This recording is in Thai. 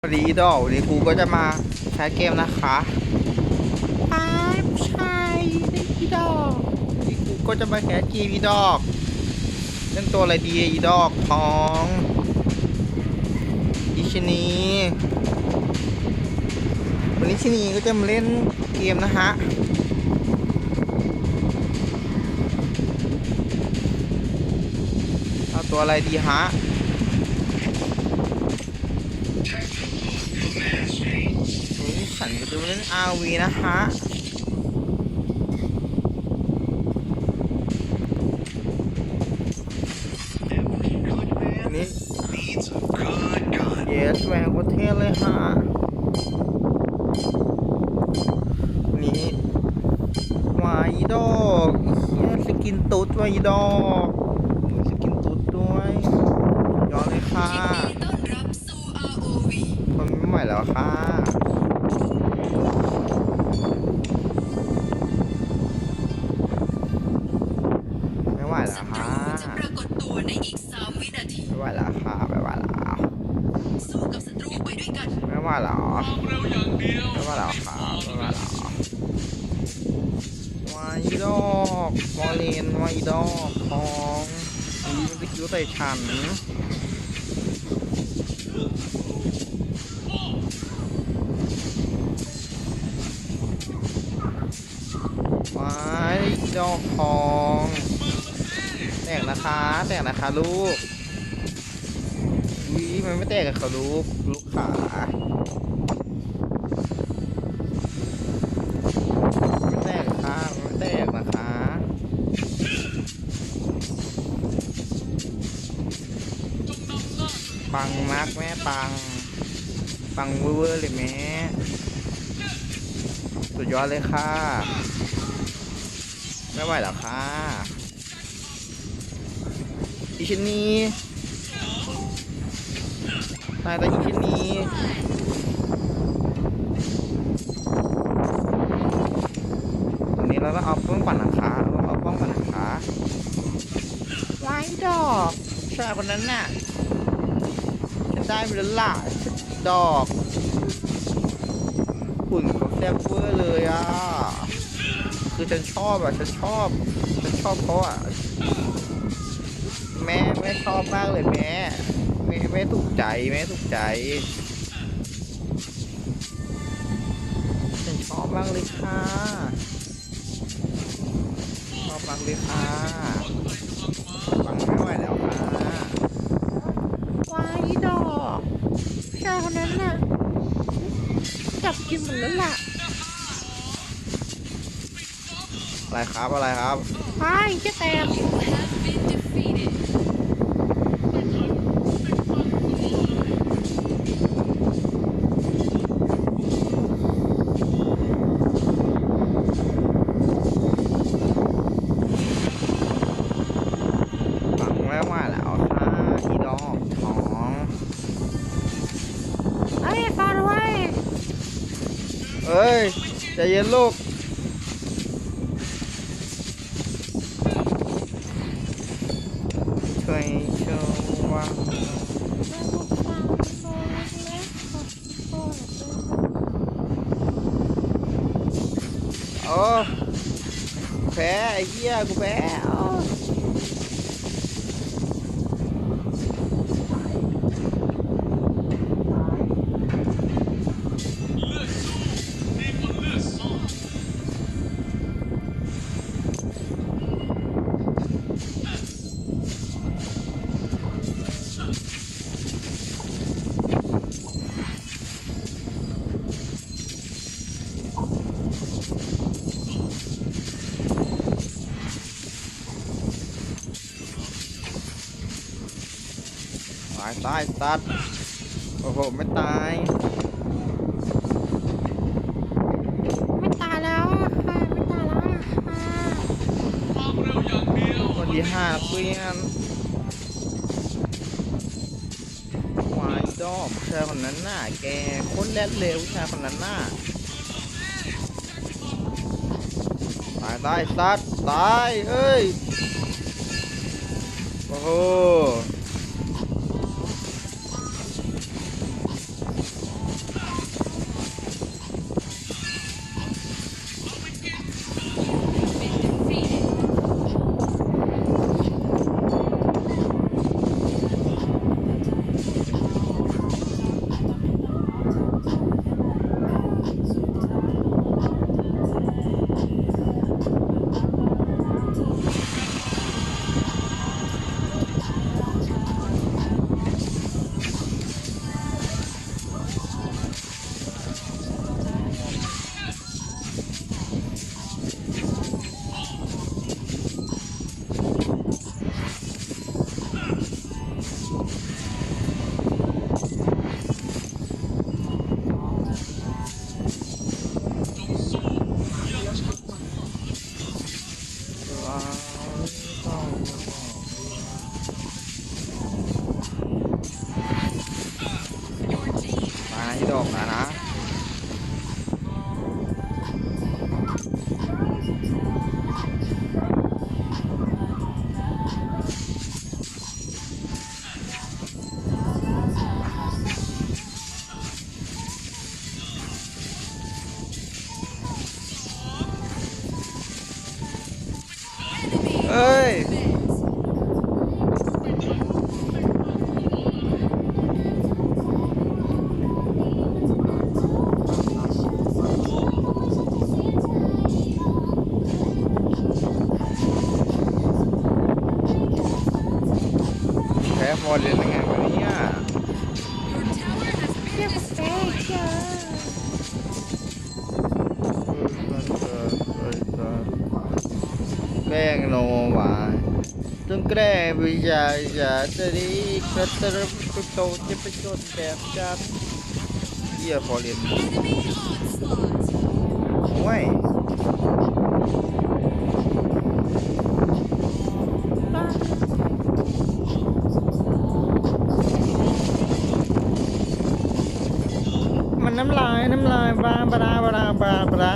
สวัสดีดอกวันนี้ครูก็จะมาใช้เกมนะคะไอ้ผู้ชายด้อีดอกวันนี้ครูก็จะมาแคสเกมอีดอกเล่นตัวอะไรดีอีดอกทองอีชนีวันนี้ชนีก็จะมาเล่นเกมนะฮะเอาตัวอะไรดีฮะ วันนี้ฉันก็จะมาเล่น RV นะฮะวันนี้ yes แหวกประเทศเลยฮะวันนี้วายดอกเฮียสกินตุ๊ดวายดอกมีสกินตุ๊ดด้วยยอดเลยค่ะ แล้วค่ะไม่ไหวแล้วศัตค่ะรูจะปรากฏตัวในอีก3วินาทีไม่ไหวแล้วค่ะไม่ไหวแล้วสู้กับศัตรูไปด้วยกันไม่ไหวแล้วความเร็วอย่างเดียวไม่ไหวแล้วค่ะไม่ไหวแล้ววายดอกวอลเลนวายดอกทองนี่มันจะคิ้วใส่ฉันวายดอกทอง แตกนะคะ แตกนะคะลูกวิมันไม่แตกกับเขาลูก ลูกขาไม่แตกค่ะไม่แตกนะคะปังมากแม่ปัง ปังเวอร์เลยแม่สุดยอดเลยค่ะ ไม่ไหวแล้วค่ะอีชินีตายแล้วอีชินีตรงนี้เราต้องเอาป้องกันนะคะเราต้องเอาป้องกันนะคะไว้ดอกชายคนนั้นน่ะฉันได้ไปแล้วล่ะดอกหุ่นเขาแซ่บเวอร์เลยอะ คือฉันชอบอะฉันชอบ ฉันชอบเขาอะ แม่แม่ชอบมากเลยแม่แม่แม่ถูกใจแม่ถูกใจ ฉันชอบมากเลยค่ะ ชอบมากเลยค่ะฟังไม่ไหวแล้วค่ะว้ายดอกผู้ชาคนนั้นน่ะจับกินหมดแล้วล่ะ อะไรครับอะไรครับไอ้แค่แตก You have been defeated ฟังไม่ไหวแล้วค่ะอีดอกท้องไอ้ฟังไว้เอ้ยใจเย็นลูก ช่วยช่วยว่า โอ้แพ้ไอ้เหี้ยกูแพ้ ตายตายสัตว์โอ้โหไม่ตาย ไม่ตายแล้วอะค่ะไม่ตายแล้วอะค่ะความเร็วอย่างเดียววันที่ห้าเพื่อนวายดอกผู้ชายคนนั้นน่ะแกโคตรแรดเลยผู้ชายคนนั้นน่ะตายตายสัตว์ตายเอ้ยโอ้โห Bye. เอ้ย แพ้ฟอร์เรนยังไงวะเนี่ย Your tower has been destroyed. แกล้งโนวาต้องแกล้งวิชาจะจะดีก็จะรับโตจะไปจนแบบจันเยี่ยฟอร์เรน Enemy onslaught. โอ้ยมันน้ำลาย น้ำลายบาบาบาบาบา